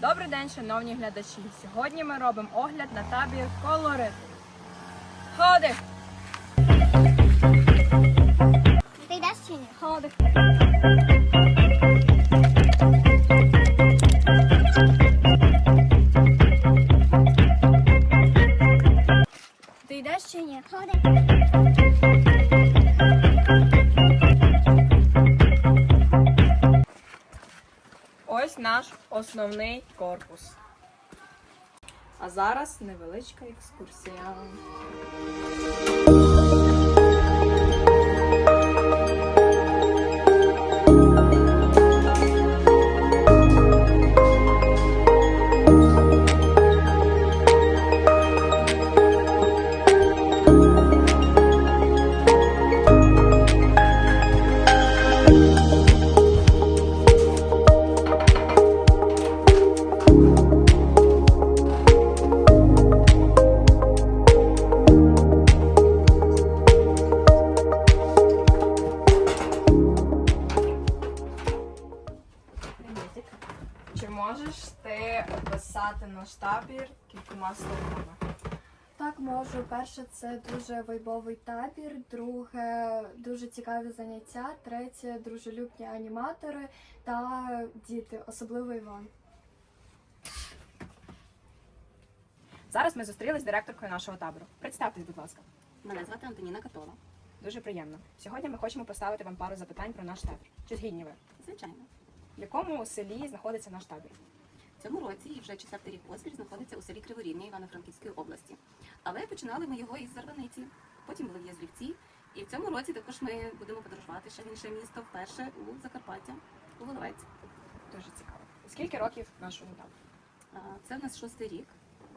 Добрий день, шановні глядачі. Сьогодні ми робимо огляд на табір колорит. Ходи! Ти йдеш чи ні? Ходи! Наш основний корпус. А зараз невеличка екскурсія. Можеш ти описати наш табір кількома словами? Так, можу. Перше, це дуже вайбовий табір. Друге, дуже цікаві заняття. Третє дружелюбні аніматори та діти, особливо Іван. Зараз ми зустрілись з директоркою нашого табору. Представтесь, будь ласка. Мене звати Антоніна Катова. Дуже приємно. Сьогодні ми хочемо поставити вам пару запитань про наш табір. Чи згідні ви? Звичайно, В якому селі знаходиться наш табір? в цьому році і вже четвертий рік поспіль знаходиться у селі Криворівня Івано-Франківської області. Але починали ми його із Зарваниці, потім були в Язлівці. І в цьому році також ми будемо подорожувати ще в інше місто вперше у Закарпаття, у Головець. Дуже цікаво. Скільки років нашому табору? Це в нас шостий рік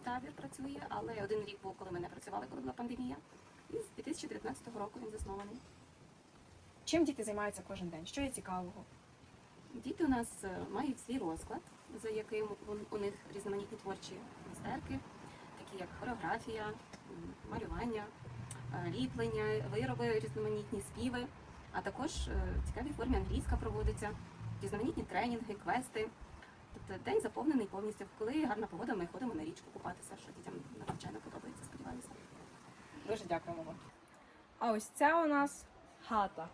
табір працює, але один рік був, коли ми не працювали, коли була пандемія. І з 2019 року він заснований. Чим діти займаються кожен день? Що є цікавого? Діти у нас е, мають свій розклад, за яким у них різноманітні творчі майстерки, такі як хореографія, малювання, е, ліплення, вироби, різноманітні співи, а також е, в цікавій формі англійська проводиться, різноманітні тренінги, квести. Тобто день заповнений повністю. Коли гарна погода, ми ходимо на річку купатися, що дітям надзвичайно подобається, сподіваюся. Дуже дякуємо вам. А ось ця у нас хата.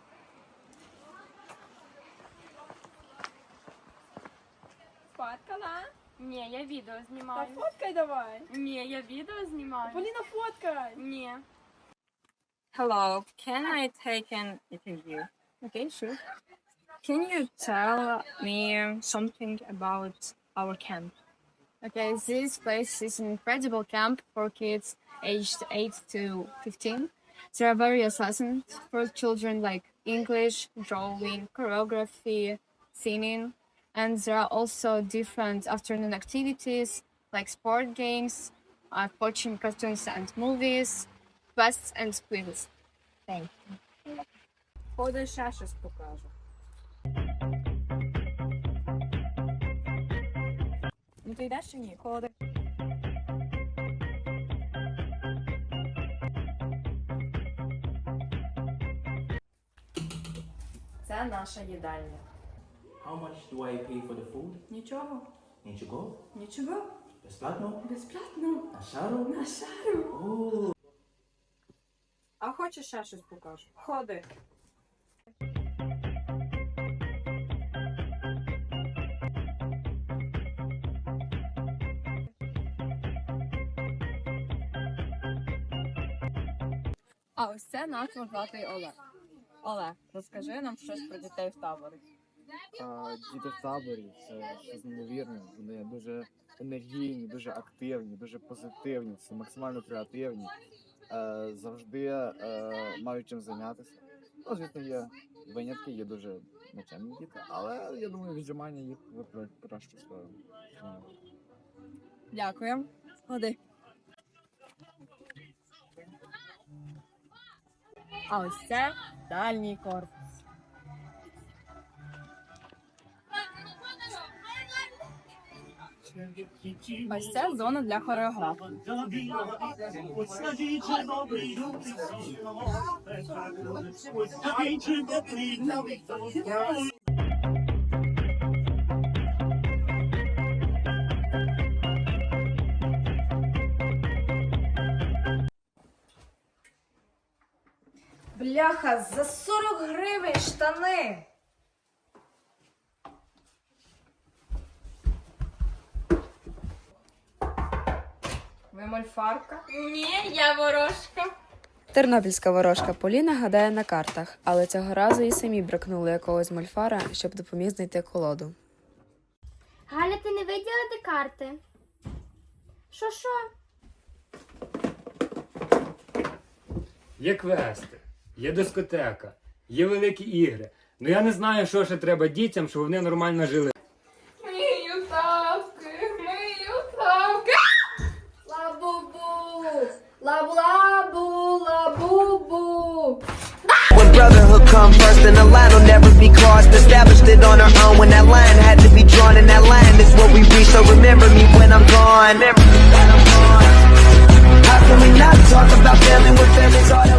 Фоткала? Ні, я відео Та знімаю. фоткай давай. Ні, я відео знімаю. Поліна, фоткай. Ні. Hello, can I take an interview? Okay, sure. Can you tell me something about our camp? Okay, this place is an incredible camp for kids aged 8 to 15. There are various lessons for children like English, drawing, choreography, singing, and there are also different afternoon activities like sport games, uh, watching cartoons and movies, quests and quizzes. Thank you. Ходи ще щось покажу. Ну ти йдеш чи ні? Ходи. Це наша їдальня. How much do I pay for the food? Нічого. Нічого? Нічого. Безплатно? Безплатно. На шару? На шару. О, А хочеш ще щось покажу? Ходи. А ось це наш вважатий Олег. Олег, розкажи нам щось про дітей в таборі. А, діти в таборі це щось неймовірне. Вони дуже енергійні, дуже активні, дуже позитивні, це максимально креативні, е, завжди е, мають чим зайнятися. Ну, звісно, є винятки, є дуже нечемні діти, але я думаю, віджимання їх в кращу сторону. Дякую. Ходи. А ось це дальній корпус. Ось це зона для хореографів. Бляха за 40 гривень штани. Мольфарка? Ні, я ворожка. Тернопільська ворожка Поліна гадає на картах, але цього разу і самі бракнули якогось мольфара, щоб допоміг знайти колоду. Галя, ти не виділа де карти? Що що? Є квести, є дискотека, є великі ігри. Ну я не знаю, що ще треба дітям, щоб вони нормально жили. лабу-лабу, лабубу. When brotherhood come first, then the line will never be crossed. Established it on our own when that line had to be drawn, and that line is what we reach. So remember me when I'm gone. How can we not talk about failing with